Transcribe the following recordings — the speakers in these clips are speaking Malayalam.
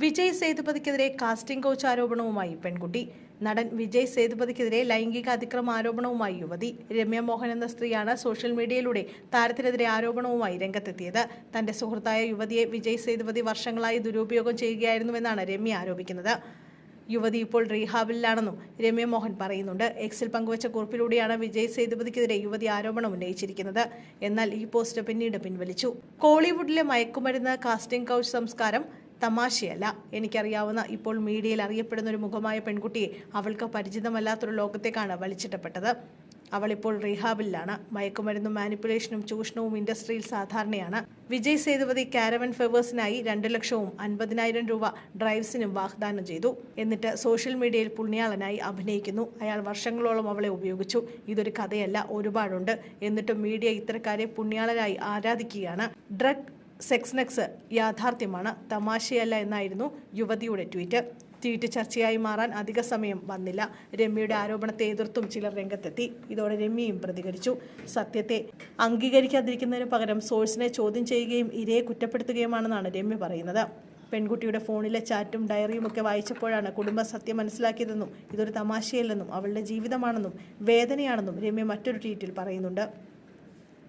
വിജയ് സേതുപതിക്കെതിരെ കാസ്റ്റിംഗ് കോച്ച് ആരോപണവുമായി പെൺകുട്ടി. നടൻ വിജയ് സേതുപതിക്കെതിരെ ലൈംഗിക അതിക്രമ ആരോപണവുമായി യുവതി. രമ്യ മോഹൻ എന്ന സ്ത്രീയാണ് സോഷ്യൽ മീഡിയയിലൂടെ താരത്തിനെതിരെ ആരോപണവുമായി രംഗത്തെത്തിയത്. തന്റെ സുഹൃത്തായ യുവതിയെ വിജയ് സേതുപതി വർഷങ്ങളായി ദുരുപയോഗം ചെയ്യുകയായിരുന്നുവെന്നാണ് രമ്യ ആരോപിക്കുന്നത്. യുവതി ഇപ്പോൾ റീഹാബിലാണെന്നും രമ്യ മോഹൻ പറയുന്നുണ്ട്. എക്സിൽ പങ്കുവച്ച കുറിപ്പിലൂടെയാണ് വിജയ് സേതുപതിക്കെതിരെ യുവതി ആരോപണം ഉന്നയിച്ചിരിക്കുന്നത്. എന്നാൽ ഈ പോസ്റ്റ് പിന്നീട് പിൻവലിച്ചു. കോളിവുഡിലെ മയക്കുമരുന്ന് കാസ്റ്റിംഗ് കൗച്ച് സംസ്കാരം തമാശയല്ല. എനിക്കറിയാവുന്ന ഇപ്പോൾ മീഡിയയിൽ അറിയപ്പെടുന്ന ഒരു മുഖമായ പെൺകുട്ടിയെ അവൾക്ക് പരിചിതമല്ലാത്തൊരു ലോകത്തേക്കാണ് വലിച്ചിട്ടപ്പെട്ടത്. അവളിപ്പോൾ റീഹാബിലാണ്. മയക്കുമരുന്നും മാനിപ്പുലേഷനും ചൂഷണവും ഇൻഡസ്ട്രിയിൽ സാധാരണയാണ്. വിജയ് സേതുപതി കാരവൻ ഫെവേഴ്സിനായി രണ്ട് ലക്ഷവും അൻപതിനായിരം രൂപ ഡ്രൈവ്സിനും വാഗ്ദാനം ചെയ്തു. എന്നിട്ട് സോഷ്യൽ മീഡിയയിൽ പുണ്യാളനായി അഭിനയിക്കുന്നു. അയാൾ വർഷങ്ങളോളം അവളെ ഉപയോഗിച്ചു. ഇതൊരു കഥയല്ല ഒരുപാടുണ്ട്. എന്നിട്ടും മീഡിയ ഇത്തരക്കാരെ പുണ്യാളനായി ആരാധിക്കുകയാണ്. ഡ്രഗ് സെക്സ് നെക്സ് യാഥാർത്ഥ്യമാണ്. തമാശയല്ല എന്നായിരുന്നു യുവതിയുടെ ട്വീറ്റ്. ട്വീറ്റ് ചർച്ചയായി മാറാൻ അധിക സമയം വന്നില്ല. രമ്യയുടെ ആരോപണത്തെ എതിർത്തും ചിലർ രംഗത്തെത്തി. ഇതോടെ രമ്യയും പ്രതികരിച്ചു. സത്യത്തെ അംഗീകരിക്കാതിരിക്കുന്നതിന് പകരം സോഴ്സിനെ ചോദ്യം ചെയ്യുകയും ഇരയെ കുറ്റപ്പെടുത്തുകയുമാണെന്നാണ് രമ്യ പറയുന്നത്. പെൺകുട്ടിയുടെ ഫോണിലെ ചാറ്റും ഡയറിയും ഒക്കെ വായിച്ചപ്പോഴാണ് കുടുംബ സത്യം മനസ്സിലാക്കിയതെന്നും ഇതൊരു തമാശയല്ലെന്നും അവളുടെ ജീവിതമാണെന്നും വേദനയാണെന്നും രമ്യ മറ്റൊരു ട്വീറ്റിൽ പറയുന്നുണ്ട്.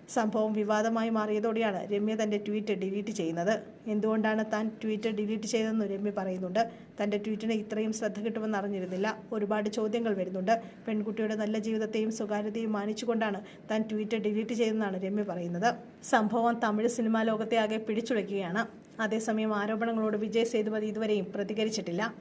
സംഭവം വിവാദമായി മാറിയതോടെയാണ് രമ്യ തന്റെ ട്വീറ്റ് ഡിലീറ്റ് ചെയ്യുന്നത്. എന്തുകൊണ്ടാണ് താൻ ട്വീറ്റ് ഡിലീറ്റ് ചെയ്തതെന്ന് രമ്യ പറയുന്നുണ്ട്. തന്റെ ട്വീറ്റിന് ഇത്രയും ശ്രദ്ധ കിട്ടുമെന്ന് അറിഞ്ഞിരുന്നില്ല. ഒരുപാട് ചോദ്യങ്ങൾ വരുന്നുണ്ട്. പെൺകുട്ടിയുടെ നല്ല ജീവിതത്തെയും സ്വകാര്യതയും മാനിച്ചുകൊണ്ടാണ് താൻ ട്വീറ്റ് ഡിലീറ്റ് ചെയ്തതെന്നാണ് രമ്യ പറയുന്നത്. സംഭവം തമിഴ് സിനിമാ ലോകത്തെ ആകെ പിടിച്ചുലയ്ക്കുകയാണ്. അതേസമയം ആരോപണങ്ങളോട് വിജയ് സേതുപതി ഇതുവരെയും പ്രതികരിച്ചിട്ടില്ല.